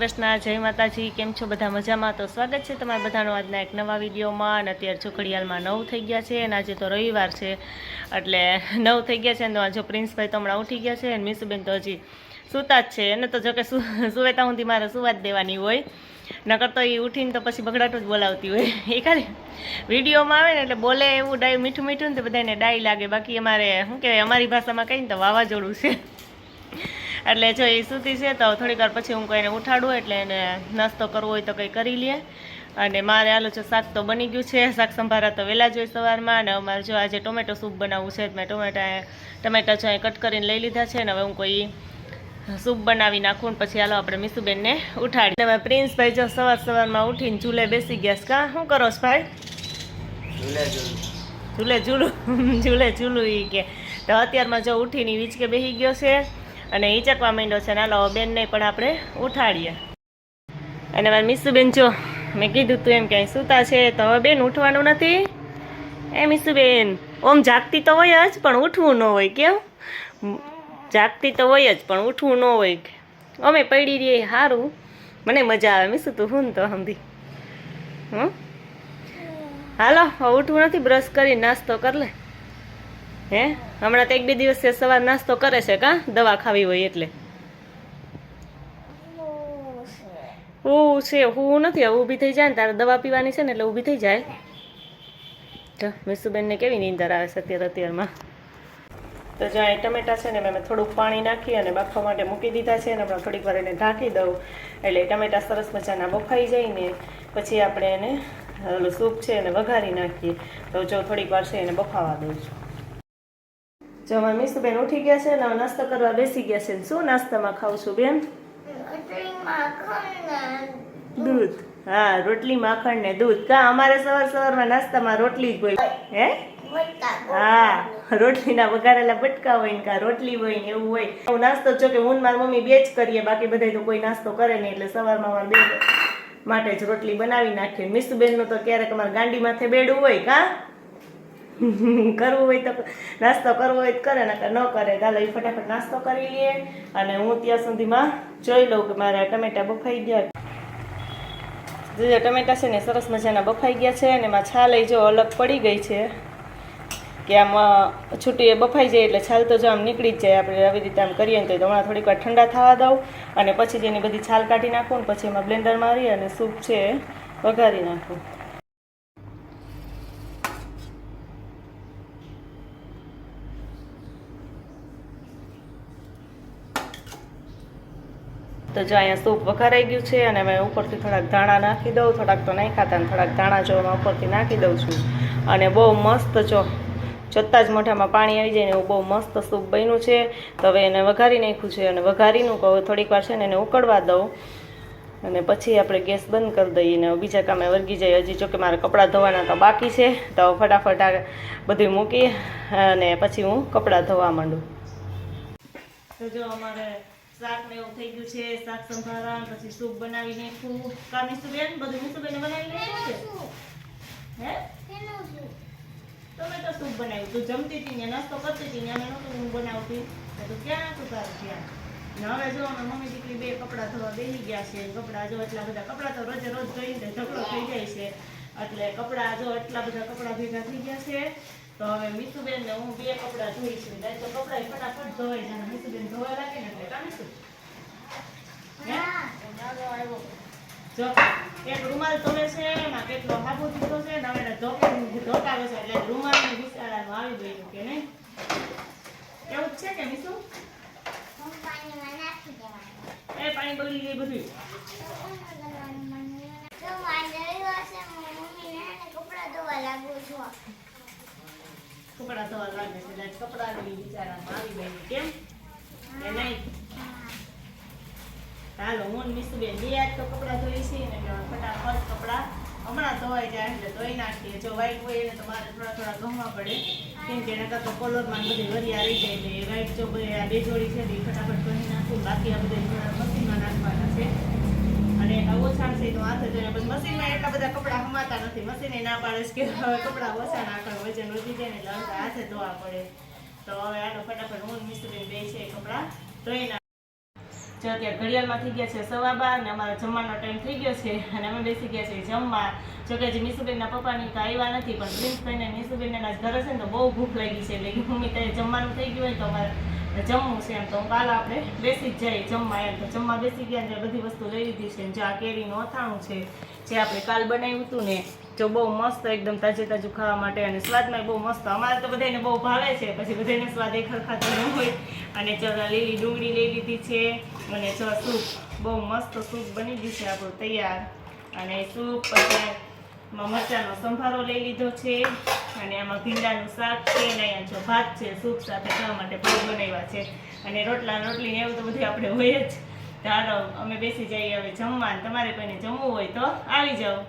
કૃષ્ણ, જય માતાજી, કેમ છો? બધા મજામાં? તો સ્વાગત છે તમારા બધાનો આજના એક નવા વિડીયોમાં. અને અત્યારે જો નવ થઈ ગયા છે અને આજે તો રવિવાર છે. એટલે નવ થઈ ગયા છે અને જો પ્રિન્સભાઈ તો હમણાં ઉઠી ગયા છે અને મિસુબેન તો હજી સૂતા જ છે. એને તો જો કે સુવેતા સુધી મારે સુવા દેવાની હોય. નકર તો એ ઉઠીને તો પછી બગડાટો જ બોલાવતી હોય. એ ખાલી વિડીયોમાં આવે ને એટલે બોલે એવું, ડાય મીઠું મીઠું ને તો બધાને ડાય લાગે. બાકી અમારે, શું કહેવાય, અમારી ભાષામાં કહીને તો વાવાઝોડું છે. એટલે જો એ સૂતી છે તો થોડીક વાર પછી હું કોઈને ઉઠાડું એટલે એને નાસ્તો કરવો હોય તો કંઈ કરી લે. અને મારે આલો જો શાક તો બની ગયું છે. શાક સંભારા તો વહેલા જ હોય સવારમાં અને અમારે જો આજે ટોમેટો સૂપ બનાવવું છે મેં ટોમેટા ટમેટા જો અહીં કટ કરીને લઈ લીધા છે ને હવે હું કોઈ સૂપ બનાવી નાખું પછી હાલો આપણે મીસુબેનને ઉઠાડી તમે પ્રિન્સભાઈ જો સવાર સવારમાં ઉઠીને ચૂલે બેસી ગયા કા શું કરો છો ભાઈ? ઝૂલે ઝૂલું. ઝૂલે ઝૂલું એ કે. તો અત્યારમાં જો ઉઠીને વીજ કે બેસી ગયો છે. અને એ ચકવા માંડ્યો છે ને નાલો બેનને પણ આપણે ઉઠાડીએ. અને મારી મીસુબેન જો, મેં કીધું તું એમ ક્યાંય સૂતા છે તો હવે બેન ઉઠવાનું નથી. એ મીસુબેન ઓમ જાગતી તો હોય જ પણ ઉઠવું ન હોય કેમ? જાગતી તો હોય જ પણ ઉઠવું ન હોય. અમે પડી રહીએ સારું મને મજા આવે મીસુ તું હું તો સમજી હં હાલો ઉઠવું નથી, બ્રશ કરી નાસ્તો કર લે. હે? હમણાં તો એક બે દિવસ સવાર નાસ્તો કરે છે કા? દવા ખાવી હોય એટલે. હું છે હું નથી હવે ઊભી થઈ જાય ને તારે દવા પીવાની છે ને એટલે ઊભી થઈ જાય. તો મિસુબેનને કેવી નીંદર આવે છે અત્યારે અત્યારમાં? તો જો અહીં ટમેટા છે ને મેં થોડુંક પાણી નાખી અને બાફવા માટે મૂકી દીધા છે અને હમણાં થોડીક વાર એને ઢાંકી દઉં. એટલે ટમેટા સરસ મજાના બફાઈ જાય ને પછી આપણે એને સૂપ છે એને વઘારી નાખીએ. તો જો થોડીક વાર છે એને બફાવા દઉં છું. જો અમારા મીસુબેન ઉઠી ગયા છે ને હવે નાસ્તો કરવા બેસી ગયા છે ને શું નાસ્તામાં ખાવ છું બેન? દૂધ. હા, રોટલી, માખણ ને દૂધ. કા, અમારે સવાર સવારમાં નાસ્તામાં રોટલી જ હોય. હે? હા, રોટલીના વઘારેલા બટકા હોય ને કા, રોટલી હોય ને એવું હોય. હું નાસ્તો જો કે હું ને મારી મમ્મી બે જ કરીએ, બાકી બધા તો કોઈ નાસ્તો કરે નહીં, એટલે સવારમાં માં બે માટે જ રોટલી બનાવી નાખીએ. મીસુબેનનું તો ક્યારેક અમારે ગાંડી માથે બેડું હોય, કા? કરવું હોય તો નાસ્તો કરવો હોય તો કરે, નકર ન કરે. ચાલો એ ફટાફટ નાસ્તો કરી લઈએ અને હું ત્યાં સુધીમાં જોઈ લઉં કે મારા ટમેટા બફાઈ ગયા. જે ટમેટા છે ને સરસ મજાના બફાઈ ગયા છે અને એમાં છાલ જો અલગ પડી ગઈ છે કે આમ છૂટી બફાઈ જાય એટલે છાલ તો જો આમ નીકળી જ જાય. આપણે આવી રીતે આમ કરીએ ને તો હમણાં થોડીક વાર ઠંડા થવા દઉં અને પછી જેની બધી છાલ કાઢી નાખું ને પછી એમાં બ્લેન્ડર મારી અને સૂપ છે વઘારી નાખું. તો જો અહીંયા સૂપ વઘારાઈ ગયું છે અને મેં ઉપરથી થોડાક ધાણા નાખી દઉં, થોડાક તો નહીં ખાતા થોડાક ધાણા જો એમાં ઉપરથી નાખી દઉં છું. અને બહુ મસ્ત જો, જોતાં જ મોઢામાં પાણી આવી જાય ને એવું બહુ મસ્ત સૂપ બન્યું છે. તો હવે એને વઘારી નાખ્યું છે અને વઘારીનું કહું થોડીક વાર છે ને એને ઉકળવા દઉં. અને પછી આપણે ગેસ બંધ કરી દઈએ ને બીજા કામે વર્ગી જાય. હજી જોકે મારે કપડાં ધોવાના તો બાકી છે. તો ફટાફટ આ બધું મૂકી અને પછી હું કપડાં ધોવા માંડું. તો જો અમારે શાક ને એવું થઈ ગયું છે શાક સંભારા પછી સૂપ બનાવી નાખ્યું કા મીસુબેન બધું મીસુબેને બનાવી નાખ્યું છે હે? Tomato soup. બનાવ્યું તું જમતી હતી ને નાસ્તો કરતી હતી ને અમે નહોતું હું બનાવતી. તો ક્યાં હતું તારું ત્યાં હવે જો મમ્મી દીકરી બે કપડાં ધોવા બેસી ગયા છે કપડાં જો એટલા બધા કપડાં તો રોજે રોજ ધોઈને ઝઘડો થઈ જાય છે. એટલે કપડાં જો એટલા બધા કપડાં ભેગા થઈ ગયા છે તો હવે મીસુબેન ને હું બે કપડાં ધોઈશું નહીં તો કપડાં ફટાફટ ધોવાઈ જાય મીસુબેન ધોવા લાગે ને એટલે કામ શું? જો, એક રૂમાલ ધોવે છે, એમાં કેટલો હાબુ દીધો છે ને હવે ધોકે ધોકાવે છે એટલે રૂમાલની બિચારાનું આવી ગયું કે નહીં? એવું છે કે મીસુ એ પાણી બગડી ગઈ બધું કપડાં ધોવા લાગુ છે. એટલે કપડાની બિચારામાં આવી ગયું કેમ? કે નહીં? હાલો હું મીસુબેન બે આજ તો કપડાં ધોઈ છે ને એટલે ફટાફટ કપડાં હમણાં ધોવાઈ જાય એટલે ધોઈ નાખીએ. જો વ્હાઈટ હોય એને તો મારે થોડા થોડા ગમવા પડે. કેમ કે એના તો કલરમાં બધી વરી આવી જાય એટલે વ્હાઈટ જો બે આ બે જોડી છે એ ફટાફટ ધોઈ નાખું. બાકી આ બધા મશીનમાં નાખવાના છે. અને ઓછા છે તો હાથે ધોઈને પછી મશીનમાં એટલા બધા કપડાં હમાતા નથી. મશીને ના પાડે કે કપડાં ઓછા નાખવા વજન વધી જાય ને એટલે હાથે ધોવા પડે. તો હવે આનો ફટાફટ હું મિસ્ત્રી બે છે કપડાં ધોઈ નાખ. જો અત્યારે ઘડિયાળમાં થઈ ગયા છે સવા બાર ને અમારો જમવાનો ટાઈમ થઈ ગયો છે અને અમે બેસી ગયા છીએ જમવા. જો કે હજી મીસુબેનના પપ્પાની તો આવ્યા નથી, પણ પ્રિન્સભાઈ ને મીસુબેનના ઘરે છે ને તો બહુ ભૂખ લાગી છે એટલે મમ્મી ત્યાં જમવાનું થઈ ગયું હોય તો અમારે જમવું છે એમ તો કાલ આપણે બેસી જ જઈએ જમવા એમ. તો જમવા બેસી ગયા ને બધી વસ્તુ લઈ લીધી છે જો આ કેરીનું અથાણું છે, જે આપણે કાલ બનાવ્યું હતું ને, જો બહુ મસ્ત એકદમ તાજે તાજું ખાવા માટે અને સ્વાદમાં બહુ મસ્ત. અમારે તો બધાને બહુ ભાવે છે, પછી બધાને સ્વાદ એ ખરખાતો ન હોય. અને જો લીલી ડુંગળી લઈ લીધી છે, અને જો સૂપ, બહુ મસ્ત સૂપ બની ગયું છે આપણું તૈયાર. અને સૂપ, પછી એમાં મરચાંનો સંભારો લઈ લીધો છે અને આમાં ભીંડાનું શાક છે અને અહીંયા જો ભાત છે સૂપ સાથે ખાવા માટે બહુ બનાવ્યા છે. અને રોટલા રોટલી એવું તો બધું આપણે હોય જ. ધારો અમે બેસી જઈએ હવે જમવા. તમારે કોઈને જમવું હોય તો આવી જાઓ.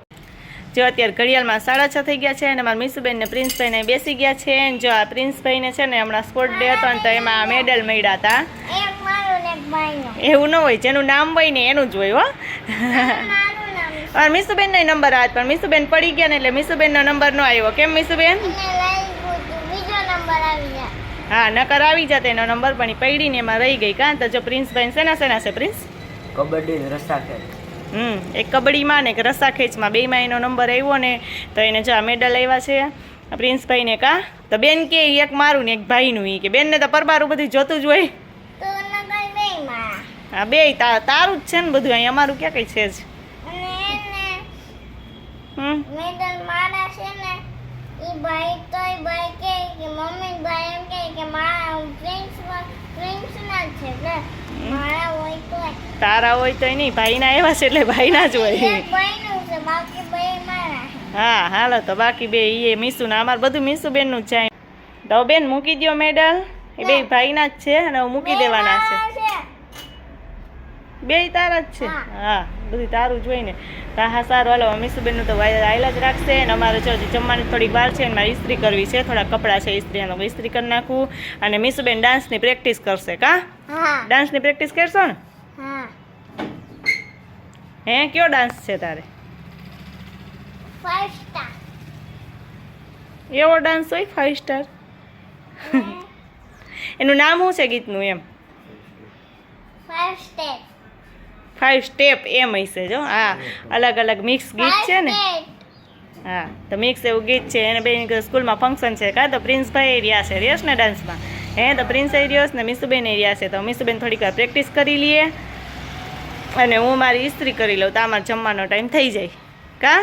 જો અત્યારે ઘડિયાળમાં સાડા છ થઈ ગયા છે અને મારા મીસુબેન ને પ્રિન્સભાઈને બેસી ગયા છે. અને જો આ પ્રિન્સભાઈને છે ને હમણાં સ્પોર્ટ ડે હતો ને તો એમાં મેડલ મળ્યા હતા. એવું ન હોય જેનું નામ હોય ને એનું જ હોય હો. અને મીસુબેનનો નંબર આજ પણ મીસુબેન પડી ગયા ને એટલે મીસુબેનનો નંબર ન આવ્યો. કેમ મીસુબેન? હા નકર આવી જાત એનો નંબર પણ ઈ પડી ને એમાં રહી ગઈ કાં. તો જો પ્રિન્સભાઈ શેના શેના છે પ્રિન્સ? કબડ્ડી ને હમ એક કબડ્ડીમાં ને એક રસ્સા ખેંચમાં બેમાં એનો નંબર આવ્યો ને તો એને જો આ મેડલ આવ્યા છે પ્રિન્સભાઈને કા. તો બેન કે એક મારું ને એક ભાઈનું એ કે. બેનને તો પરબારું બધું જોતું જ હોય. હા બે તારું જ છે ને બધું. અહીં અમારું ક્યાં કઈ છે જ? હમ મેડલ મારા છે ને ઈ ભાઈ તો ઈ ભાઈ કે કે મમ્મી ભાઈ એમ કહે કે મારા ફ્રેન્ડ્સ ફ્રેન્ડ્સ ના છે એટલે મારા હોય તો તારા હોય તો નહીં ભાઈના એવા છે એટલે ભાઈના જ હોય. ભાઈનું છે બાકી ભાઈ મારા હા હાલો તો બાકી બે એ મીસુ ને અમારે બધું મીસુ બેનનું નું છે તો બેન મૂકી દ્યો મેડલ. એ બે ભાઈના જ છે અને મૂકી દેવાના છે. બે તારા જ છે. હા. હા બધું તારું જોઈને તો હા સારું. હાલો મીસુબેનનું તો વાયર આયલા જ રાખશે અને અમારે જો જમવાની થોડીક વાર છે અને મારે ઇસ્ત્રી કરવી છે. થોડા કપડાં છે ઇસ્ત્રી એનો ઇસ્ત્રી કરી નાખું અને મીસુબેન ડાન્સની પ્રેક્ટિસ કરશે કા? હા. ડાન્સની પ્રેક્ટિસ કરશો ને? હે. કયો ડાન્સ છે તારે? એવો ડાન્સ હોય? ફાઇવ સ્ટાર એનું નામ શું છે ગીતનું એમ? ફાઈવ સ્ટેપ ફાઇવ સ્ટેપ એમ હશે જો હા. અલગ અલગ મિક્સ ગીત છે ને. હા તો મિક્સ એવું ગીત છે એને બેન સ્કૂલમાં ફંક્શન છે. કાં તો પ્રિન્સભાઈ રહ્યા છે રિયસ ને ડાન્સમાં હે તો પ્રિન્સ રિયસ ને મીસુબેન રહ્યા છે. તો મીસુબેન થોડીક વાર પ્રેક્ટિસ કરી લઈએ અને હું મારી ઇસ્ત્રી કરી લઉં તો અમારે જમવાનો ટાઈમ થઈ જાય. કા?